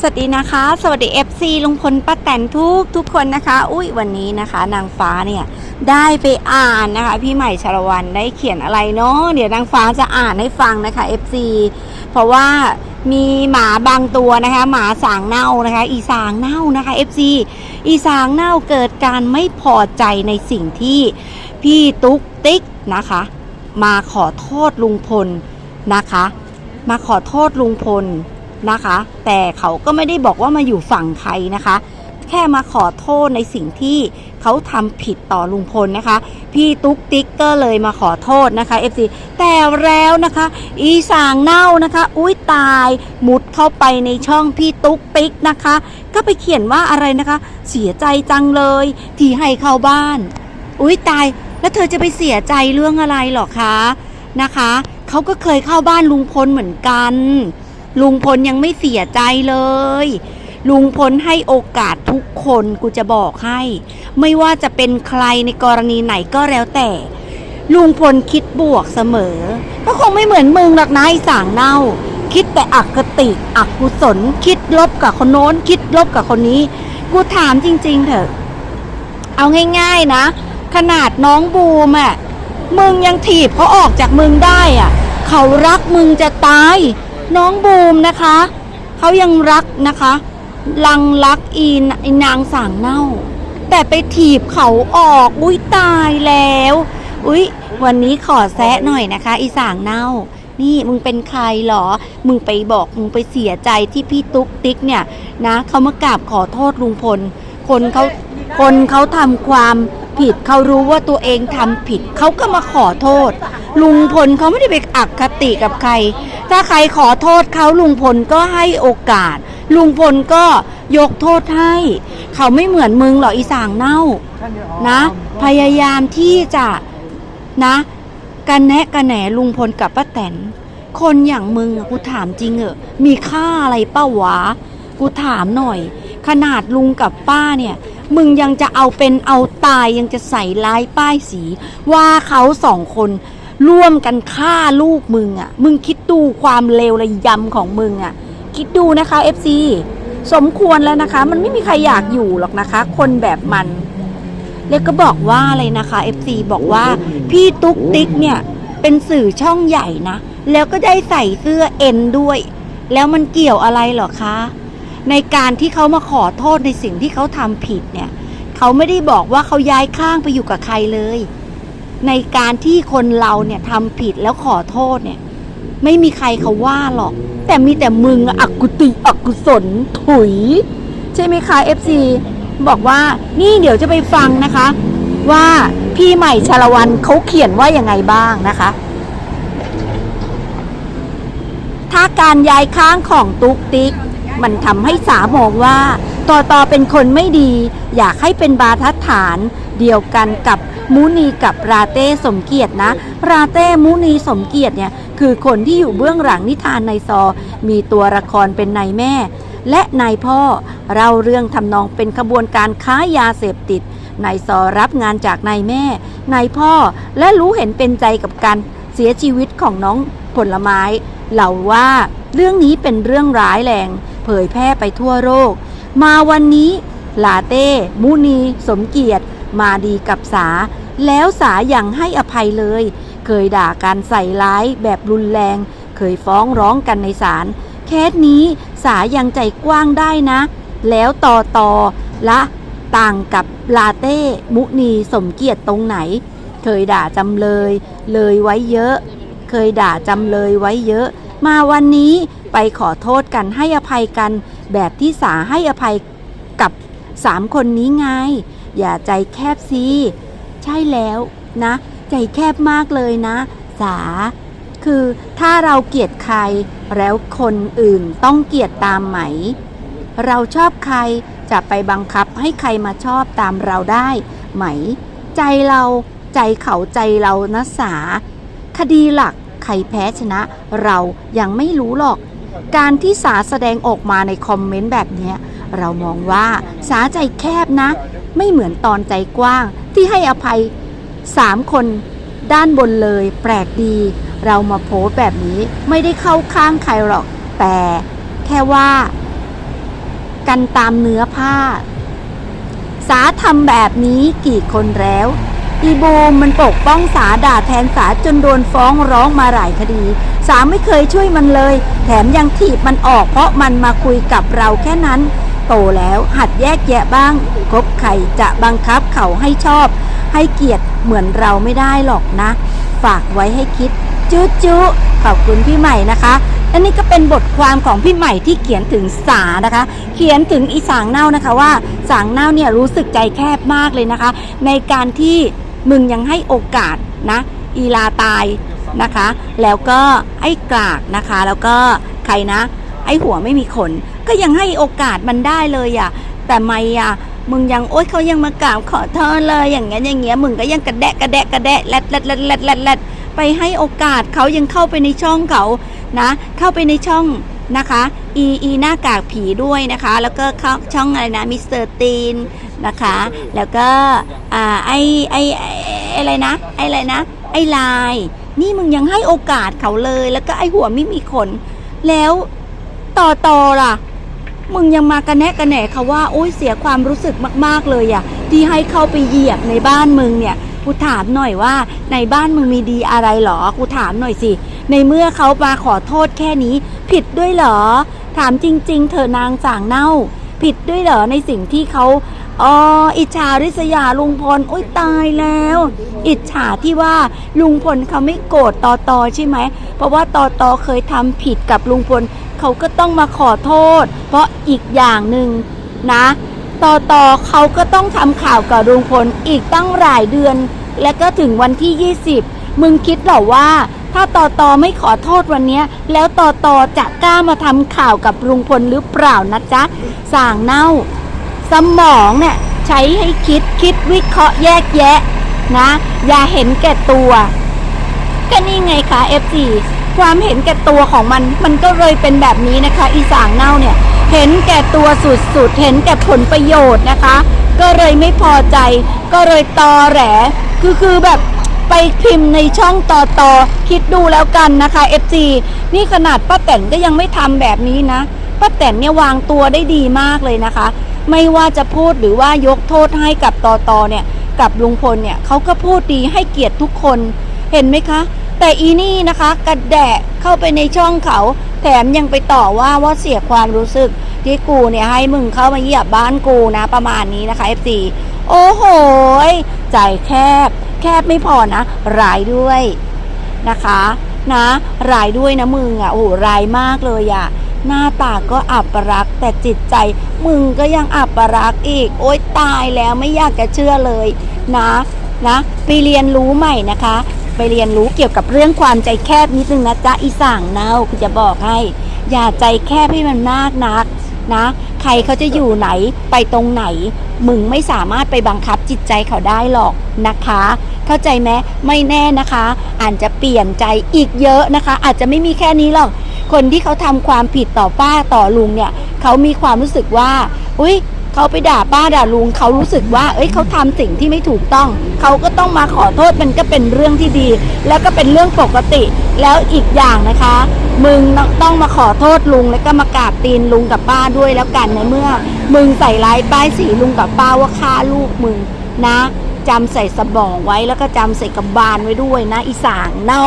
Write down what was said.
สวัสดีนะคะ สวัสดี FC ลุงพลป้าแตนทุกทุกคนนะคะ อุ้ยวันนี้นะคะ นางฟ้าเนี่ยได้ไปอ่านนะคะ พี่ใหม่ชลวันได้เขียนอะไรเนาะเดี๋ยวนางฟ้าจะอ่านให้ฟังนะคะ FC เพราะว่ามีหมาบางตัวนะคะ หมาสางเน่านะคะ อีสางเน่านะคะ FC อีสางเน่าเกิดการไม่พอใจในสิ่งที่พี่ตุ๊กติ๊กนะคะ มาขอโทษลุงพลนะคะ มาขอโทษลุงพล นะคะ แต่เขาก็ไม่ได้บอกว่ามาอยู่ฝั่งใครนะคะ แค่มาขอโทษในสิ่งที่เขาทำผิดต่อลุงพลนะคะ พี่ตุ๊กติ๊กก็เลยมาขอโทษนะคะ FC แต่แล้วนะคะ อีสางเน่านะคะ อุ้ยตายมุดเข้าไปในช่องพี่ตุ๊กติ๊กนะคะ ก็ไปเขียนว่าอะไรนะคะ เสียใจจังเลย ที่ให้เข้าบ้าน อุ้ยตายแล้วเธอจะไปเสียใจเรื่องอะไรหรอคะนะคะเขาก็เคยเข้าบ้านลุงพลเหมือนกัน ลุงพลยังไม่เสียใจเลย ลุงพลให้โอกาสทุกคนกูจะบอกให้ ไม่ว่าจะเป็นใครในกรณีไหนก็แล้วแต่ ลุงพลคิดบวกเสมอ ก็คงไม่เหมือนมึงหรอกนะไอ้สางเน่า คิดแต่อคติอกุศล คิดลบกับคนโน้น คิดลบกับคนนี้ กูถามจริง ๆ เถอะ เอาง่าย ๆ นะ ขนาดน้องบูมอะมึงยังถีบเขาออกจากมึงได้อะเขารักมึงจะตาย น้องบูมนะคะ เขายังรักนะคะ ลังรักอีนนางสางเน่า แต่ไปถีบเขาออก อุ้ยตายแล้ว อุ้ยวันนี้ขอแซะหน่อยนะคะ อีสางเน่า นี่มึงเป็นใครเหรอ มึงไปบอกมึงไปเสียใจที่พี่ตุ๊กติ๊กเนี่ยนะเขามากราบขอโทษลุงพล คนเขาคนเขาทำความ ผิด เขารู้ว่าตัวเองทำผิด เขาก็มาขอโทษ ลุงพลเขาไม่ได้ไปอักคติกับใคร ถ้าใครขอโทษเขาลุงพลก็ให้โอกาส ลุงพลก็ยกโทษให้ เขาไม่เหมือนมึงหรอกอีสางเน่า นะ พยายามที่จะนะกันแนะกันแหนลุงพลกับป้าแตน คนอย่างมึงอะกูถามจริงเหอะมีค่าอะไรเป้าวะ กูถามหน่อย ขนาดลุงกับป้าเนี่ย มึงยังจะเอาเป็นเอาตายยังจะใส่ร้ายป้ายสี ว่าเขาสองคนร่วมกันฆ่าลูกมึงอะ่ะ มึงคิดดูความเลวระยำของมึงอะ่ะ คิดดูนะคะ FC สมควรแล้วนะคะ มันไม่มีใครอยากอยู่หรอกนะคะ คนแบบมัน แล้วก็บอกว่าอะไรนะคะ FC บอกว่าพี่ตุ๊กติ๊กเนี่ย เป็นสื่อช่องใหญ่นะ แล้วก็ได้ใส่เสื้อเอ็นด้วย แล้วมันเกี่ยวอะไรเหรอคะ ในการที่เขามาขอโทษในสิ่งที่เขาทำผิดเนี่ย เขาไม่ได้บอกว่าเขาย้ายข้างไปอยู่กับใครเลย ในการที่คนเราเนี่ยทำผิดแล้วขอโทษเนี่ย ไม่มีใครเขาว่าหรอก แต่มีแต่มึงอกุติอกุศลถุย ใช่ไหมคะ FC บอกว่านี่เดี๋ยวจะไปฟังนะคะ ว่าพี่ใหม่ชาละวันเขาเขียนว่ายังไงบ้างนะคะ ถ้าการย้ายข้างของตุ๊กติ๊ก มันทำให้สามองว่าต่อต่อเป็นคนไม่ดี อยากให้เป็นบาทัดฐาน เดียวกันกับมุนีกับราเต้สมเกียรตินะ ราเต้มุนีสมเกียรติเนี่ยคือคนที่อยู่เบื้องหลังนิทานในซอ มีตัวละครเป็นนายแม่ และนายพ่อเราเรื่องทำนองเป็นขบวนการค้ายาเสพติดนายซอรับงานจากนายแม่นายพ่อและรู้เห็นเป็นใจกับการเสียชีวิตของน้องผลไม้เหล่าว่าเรื่องนี้เป็นเรื่องร้ายแรง ผยแพร่ไปทั่วโลกมาวันนี้ลาเต้มุนี สมเกียรติ มาดีกับสา แล้วสาอยังให้อภัยเลย เคยด่าการใส่ร้ายแบบรุนแรง เคยฟ้องร้องกันในศาลเคสนี้สายังใจกว้างได้นะ แล้วต่อต่อละต่างกับลาเต้ มุนีสมเกียรติตรงไหน เคยด่าจำเลย เลยไว้เยอะ เคยด่าจำเลยไว้เยอะ มาวันนี้ ไปขอโทษกันให้อภัยกันแบบที่สาให้อภัยกับสามคนนี้ไง อย่าใจแคบสิใช่แล้วนะ ใจแคบมากเลยนะ สา คือถ้าเราเกลียดใคร แล้วคนอื่นต้องเกลียดตามไหม เราชอบใครจะไปบังคับให้ใครมาชอบตามเราได้ไหม ใจเราใจเขาใจเรานะสา คดีหลักใครแพ้ชนะ เรายังไม่รู้หรอก การที่สาแสดงออกมาในคอมเมนต์แบบนี้เรามองว่าสาใจแคบนะ ไม่เหมือนตอนใจกว้าง ที่ให้อภัยสามคนด้านบนเลย แปลกดี เรามาโพสต์แบบนี้ไม่ได้เข้าข้างใครหรอก แต่แค่ว่า กันตามเนื้อผ้า สาทำแบบนี้กี่คนแล้วอีโบมมันปกป้องสาด่าแทนสาจนโดนฟ้องร้องมาหลายคดี สาไม่เคยช่วยมันเลย แถมยังถีบมันออกเพราะมันมาคุยกับเราแค่นั้น โตแล้วหัดแยกแยะบ้างคบใครจะบังคับเขาให้ชอบ ให้เกียรติเหมือนเราไม่ได้หรอกนะ ฝากไว้ให้คิด จุ๊จุขอบคุณพี่ใหม่นะคะอันนี้ก็เป็นบทความของพี่ใหม่ที่เขียนถึงสานะคะ เขียนถึงอีสางเน่านะคะว่าสางเน่าเนี่ยรู้สึกใจแคบมากเลยนะคะ ในการที่มึงยังให้โอกาสนะ อีลาตาย นะคะ แล้วก็ไอ้กากนะคะ แล้วก็ใครนะ ไอ้หัวไม่มีขน ก็ยังให้โอกาสมันได้เลยอะ่ะ แต่ไม่อะมึงยังโอ๊ยเขายังมากราบขอโทษเลยอย่างเงี้ยอย่างเงี้ยมึงก็ยังกระแดะกระแดะกระแดะแลดแลดแลดแลดแลดแลดไปให้โอกาสเขายังเข้าไปในช่องเขานะ เข้าไปในช่องนะคะอีอีหน้ากากผีด้วยนะคะ แล้วก็เข้าช่องอะไรนะมิสเตอร์ตีนนะคะ แล้วก็อ่าไอไอไอ้ไอ้อะไรนะไออะไรนะไอลาย นี่มึงยังให้โอกาสเขาเลย แล้วก็ไอหัวไม่มีขน แล้วต่อต่อล่ะ มึงยังมากระแนะกระแหนเขาว่า โอ้ยเสียความรู้สึกมากๆเลยอะที่ให้เข้าไปเหยียบในบ้านมึงเนี่ยกูถามหน่อยว่า ในบ้านมึงมีดีอะไรหรอกูถามหน่อยสิ ในเมื่อเขามาขอโทษแค่นี้ ผิดด้วยเหรอ ถามจริง ๆ เธอนางสางเน่า ผิดด้วยเหรอในสิ่งที่เขา อ๋ออิจฉาริษยาลุงพลโอ้ยตายแล้ว อิจฉาที่ว่าลุงพลเขาไม่โกรธตอตอใช่ไหม เพราะว่าตอตอเคยทำผิดกับลุงพลเขาก็ต้องมาขอโทษ เพราะอีกอย่างหนึ่งนะต่อต่อเขาก็ต้องทำข่าวกับลุงพลอีกตั้งหลายเดือน และก็ถึงวันที่ 20 มึงคิดเหรอว่าถ้าต่อต่อไม่ขอโทษวันนี้แล้วต่อต่อจะกล้ามาทำข่าวกับลุงพลหรือเปล่านะจ๊ะสางเน่า สมองเนี่ยใช้ให้คิดคิดวิเคราะห์แยกแยะนะ อย่าเห็นแก่ตัวก็นี่ไงคะ F4 ความเห็นแก่ตัวของมัน มันก็เลยเป็นแบบนี้นะคะ อีสางเน่าเนี่ย เห็นแก่ตัวสุดๆ เห็นแก่ผลประโยชน์นะคะ ก็เลยไม่พอใจ ก็เลยตอแหล คือคือแบบไปพิมพ์ในช่องต่อต่อคิดดูแล้วกันนะคะ FC นี่ขนาดป้าแตนก็ยังไม่ทำแบบนี้นะ ป้าแตนเนี่ยวางตัวได้ดีมากเลยนะคะ ไม่ว่าจะพูดหรือว่ายกโทษให้กับตอตอเนี่ยกับลุงพลเนี่ยเขาก็พูดดีให้เกียรติทุกคนเห็นไหมคะ แต่อีนี่นะคะกระแดะเข้าไปในช่องเขา แถมยังไปต่อว่าว่าเสียความรู้สึกที่กูเนี่ยให้มึงเข้ามาเหยียบบ้านกูนะประมาณนี้นะคะ FC โอ้โหใจแคบ แคบไม่พอนะร้ายด้วยนะคะ นะร้ายด้วยนะมึงอะโอ้โหร้ายมากเลยอะ หน้าตาก็อับปรักแต่จิตใจมึงก็ยังอับปรักอีก โอ๊ยตายแล้วไม่อยากจะเชื่อเลยนะนะไปเรียนรู้ใหม่นะคะ ไปเรียนรู้เกี่ยวกับเรื่องความใจแคบนิดนึงนะจ๊ะอีสั่งเนาคุณจะบอกให้ อย่าใจแคบให้มันมากนักนะ ใครเขาจะอยู่ไหนไปตรงไหน มึงไม่สามารถไปบังคับจิตใจเขาได้หรอกนะคะ เข้าใจไหมไม่แน่นะคะอาจจะเปลี่ยนใจอีกเยอะนะคะ อาจจะไม่มีแค่นี้หรอก คนที่เขาทำความผิดต่อป้าต่อลุงเนี่ยเขามีความรู้สึกว่า อุ้ยเขาไปด่าป้าด่าลุงเขารู้สึกว่า เอ้ยเขาทำสิ่งที่ไม่ถูกต้อง เขาก็ต้องมาขอโทษมันก็เป็นเรื่องที่ดี แล้วก็เป็นเรื่องปกติ แล้วอีกอย่างนะคะ มึงต้องมาขอโทษลุงแล้วก็มากราบตีนลุงกับป้าด้วยแล้วกันในเมื่อ มึงใส่ร้ายป้ายสีลุงกับป้าว่าฆ่าลูกมึงนะจำใส่สมองไว้แล้วก็จำใส่กระบาลไว้ด้วยนะอีสางเน่า